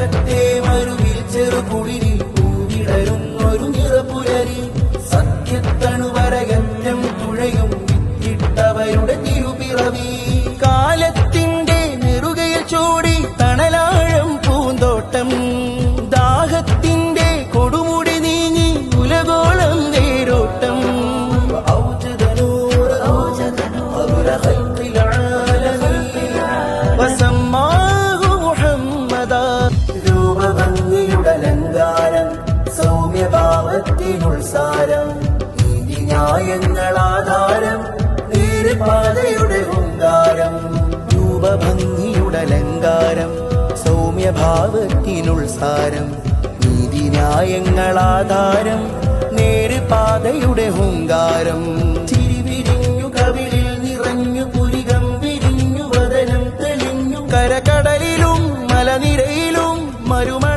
ലോകത്തെ മരുവിൽ ചെറുകുളിരിൽ സൗമ്യഭാവത്തിനുൾസാരം നീതി ന്യായങ്ങളാധാരം ഹുങ്കാരം രൂപഭംഗിയുടെ സൗമ്യഭാവത്തിനുൾസാരം നീതി ന്യായങ്ങളാധാരം നേരുപാതയുടെ ഹുങ്കാരം. ചിരിവിരിഞ്ഞു കവിളിൽ നിറഞ്ഞു പുരികം വിരിഞ്ഞു വതനം തെളിഞ്ഞു കരകടലിലും മലനിരയിലും മരുമണ